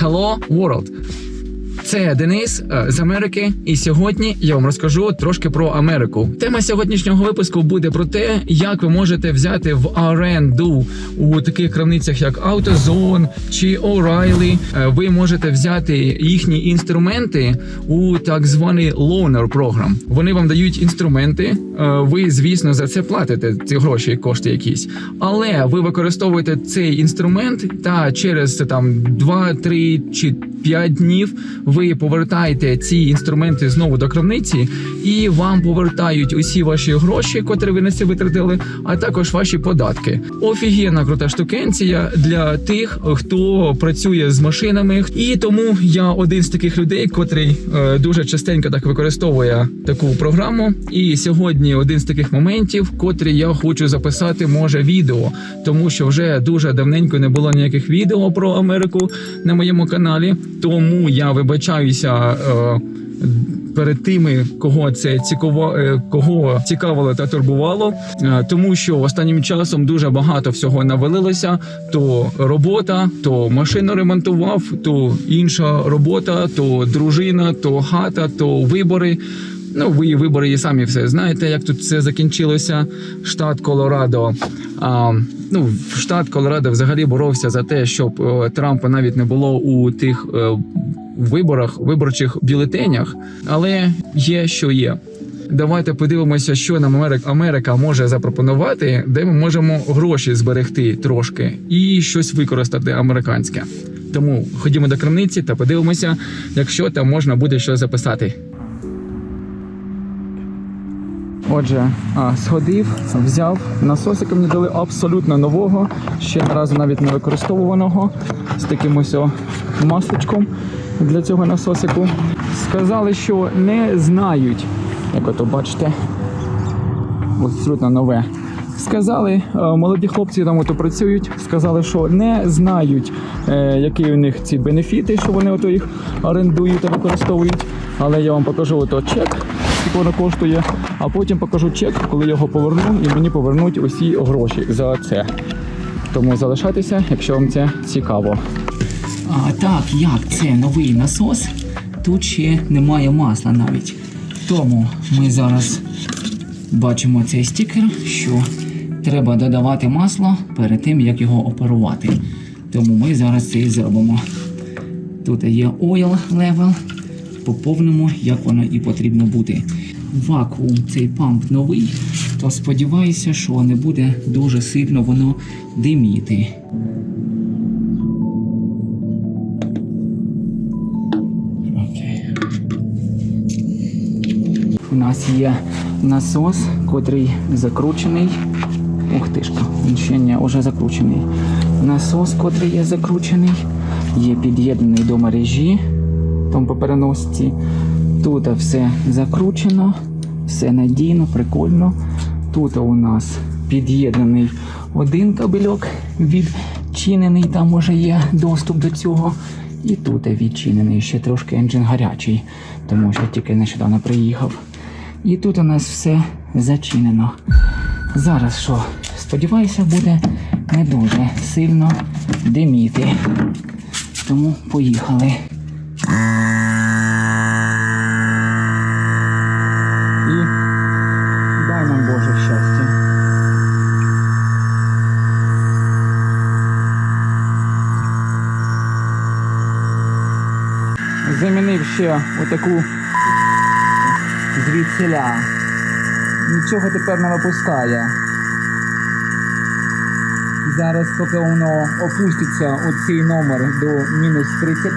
Hello World. Це Денис е, з Америки, і сьогодні я вам розкажу трошки про Америку. Тема сьогоднішнього випуску буде про те, як ви можете взяти в оренду у таких крамницях, як AutoZone чи O'Reilly. Е, Ви можете взяти їхні інструменти у так званий loaner програм. Вони вам дають інструменти. е, Ви, звісно, за це платите ці гроші, кошти якісь, але ви використовуєте цей інструмент та через там 2, 3 чи 5 днів ви повертаєте ці інструменти знову до крамниці, і вам повертають усі ваші гроші, котрі ви на це витратили, а також ваші податки. Офігенна крута штукенція для тих, хто працює з машинами. І тому я один з таких людей, котрий е, дуже частенько так використовує таку програму. І сьогодні один з таких моментів, котрий я хочу записати, може відео, тому що вже дуже давненько не було ніяких відео про Америку на моєму каналі. Тому я вибачаюся. Е, Перед тими, кого це цікаво, е, кого цікавило та турбувало, Е, тому що останнім часом дуже багато всього навалилося: то робота, то машину ремонтував, то інша робота, то дружина, то хата, то вибори. Ну, ви вибори і самі все знаєте, як тут все закінчилося. Штат Колорадо. А, ну, штат Колорадо взагалі боровся за те, щоб Трампа навіть не було у тих виборах, виборчих бюлетенях. Але є, що є. Давайте подивимося, що нам Америка, може запропонувати, де ми можемо гроші зберегти трошки і щось використати американське. Тому ходімо до крамниці та подивимося, якщо там можна буде щось записати. Отже, сходив, взяв насосика мені дали абсолютно нового, ще не разу навіть не використовуваного з таким ось о масличком для цього насосику. Сказали, що не знають, як ото бачите, абсолютно нове. Сказали, е, молоді хлопці там ото працюють, сказали, що не знають, е, які у них ці бенефіти, що вони ото їх орендують та використовують. Але я вам покажу ото чек, скільки воно коштує, а потім покажу чек, коли його поверну, і мені повернуть усі гроші за це. Тому залишайтеся, якщо вам це цікаво. А, так, як це новий насос? Тут ще немає масла навіть. Тому ми зараз бачимо цей стікер, що треба додавати масло перед тим, як його оперувати. Тому ми зараз це і зробимо. Тут є oil level, по повному, як воно і потрібно бути. Вакуум цей памп новий, то сподіваюся, що не буде дуже сильно воно диміти. Нас є насос, котрий закручений. Ух ти ж, він ще не вже закручений. Насос, котрий є закручений, є під'єднаний до мережі, там по переносці. Тут все закручено, все надійно, прикольно. Тут у нас під'єднаний один кабельок відчинений, там уже є доступ до цього. І тут відчинений ще трошки енджин гарячий, тому що тільки нещодавно приїхав. І тут у нас все зачинено. Зараз що? Сподіваюся, буде не дуже сильно диміти. Тому поїхали. І дай нам Боже щастя. Замінив ще отаку звідсіля. Нічого тепер не випускає. Зараз, поки воно опуститься у цей номер до мінус 30,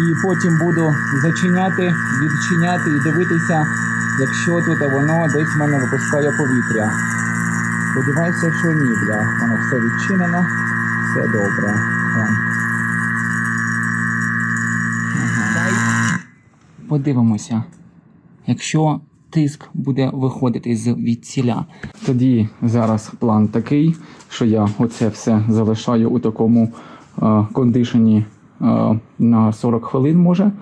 і потім буду зачиняти, відчиняти і дивитися, якщо тут воно десь в мене випускає повітря. Сподіваюся, що ні, бля. Воно все відчинено, все добре. Подивимося. Якщо тиск буде виходити з відціля, тоді зараз план такий, що я оце все залишаю у такому е, кондишені е, на 40 хвилин може.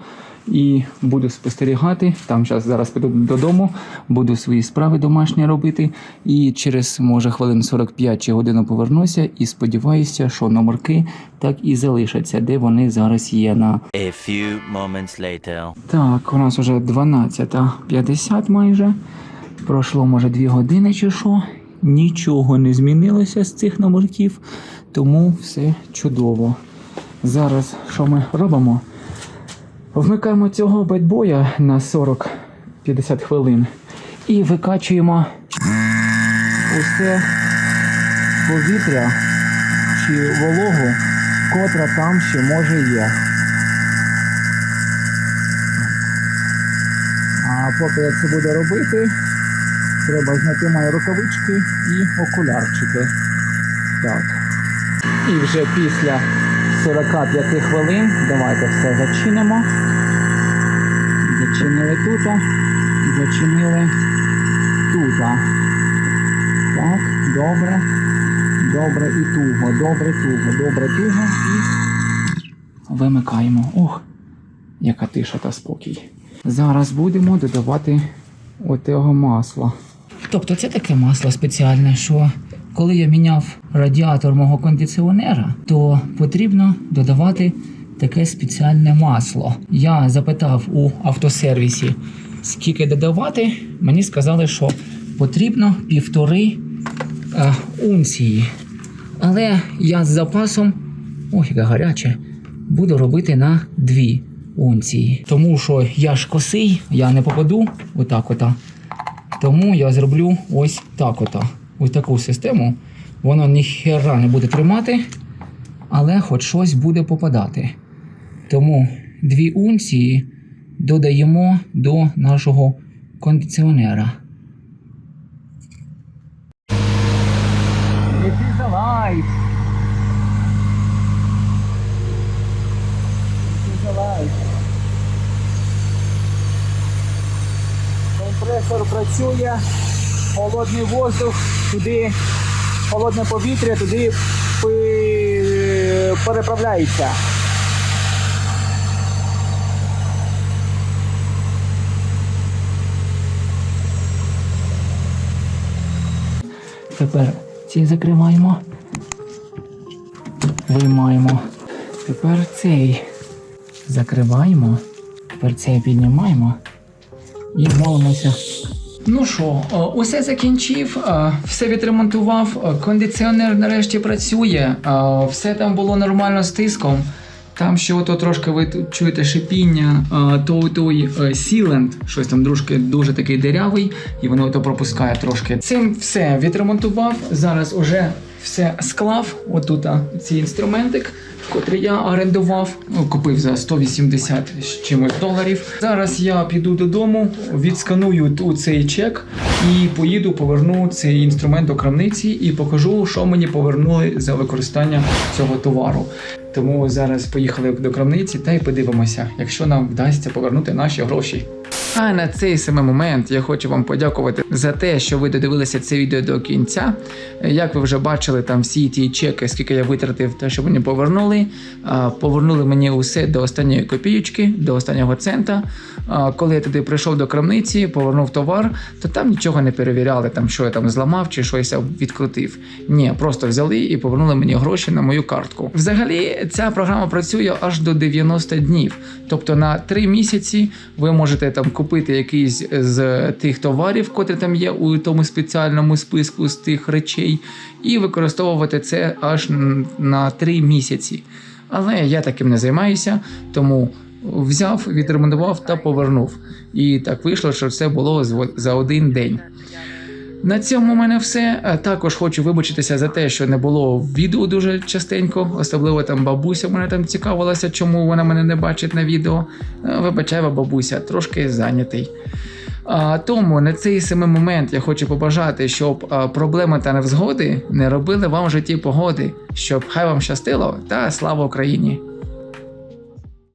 І буду спостерігати. Там зараз зараз піду додому, буду свої справи домашні робити. І через може хвилин 45 чи годину повернуся. І сподіваюся, що номерки так і залишаться, де вони зараз є на A few moments later. так, у нас вже 12.50 майже. Пройшло, може, 2 години чи що. Нічого не змінилося з цих номерків, тому все чудово. Зараз що ми робимо? Вмикаємо цього бедбоя на 40-50 хвилин і викачуємо усе повітря чи вологу, котра там ще може є. А поки я це буду робити, треба зняти мої рукавички і окулярчики. Так. І вже після 45 хвилин давайте все зачинимо. Зачинили тут, зачинили тут. Так, добре. Добре і туго, добре, туго, добре, туго і вимикаємо. Ох, яка тиша та спокій. Зараз будемо додавати отого масла. Тобто це таке масло спеціальне, що коли я міняв радіатор мого кондиціонера, то потрібно додавати таке спеціальне масло. Я запитав у автосервісі, скільки додавати. Мені сказали, що потрібно півтори е, унції. Але я з запасом, ох, яке гаряче, буду робити на дві унції. Тому що я ж косий, я не попаду отак ота. Тому я зроблю ось так ота. Ось таку систему. Воно ніхера не буде тримати, але хоч щось буде попадати. Тому дві унції додаємо до нашого кондиціонера. Компресор працює, холодний воздух, туди холодне повітря, туди переправляється. Тепер ці закриваємо. Виймаємо. Тепер цей закриваємо. Тепер цей піднімаємо і молимося. Ну що, усе закінчив, е, все відремонтував, е, кондиціонер нарешті працює, е, все там було нормально з тиском. Там ще ото трошки ви чуєте шипіння, е, то той е, сіленд, щось там трошки дуже такий дирявий, і воно то пропускає трошки. Цим все відремонтував. Зараз уже все склав. Отут цей інструментик, котрий я орендував, ну, купив за 180 з чимось доларів. Зараз я піду додому, відсканую тут цей чек і поїду, поверну цей інструмент до крамниці і покажу, що мені повернули за використання цього товару. Тому зараз поїхали до крамниці та й подивимося, якщо нам вдасться повернути наші гроші. А на цей самий момент я хочу вам подякувати за те, що ви додивилися це відео до кінця. Як ви вже бачили, там всі ті чеки, скільки я витратив, те, що мені повернули. Повернули мені усе до останньої копійки, до останнього цента. Коли я туди прийшов до крамниці, повернув товар, то там нічого не перевіряли, там що я там зламав чи щось відкрутив. Ні, просто взяли і повернули мені гроші на мою картку. Взагалі, ця програма працює аж до 90 днів. Тобто на 3 місяці ви можете там купити якийсь з тих товарів, котрі там є у тому спеціальному списку з тих речей, і використовувати це аж на 3 місяці. Але я таким не займаюся, тому взяв, відремонтував та повернув. І так вийшло, що це було за один день. На цьому у мене все. Також хочу вибачитися за те, що не було відео дуже частенько, особливо там бабуся мене там цікавилася, чому вона мене не бачить на відео. Вибачай, бабуся, трошки зайнятий. А, тому на цей самий момент я хочу побажати, щоб проблеми та невзгоди не робили вам в житті погоди, щоб хай вам щастило та слава Україні!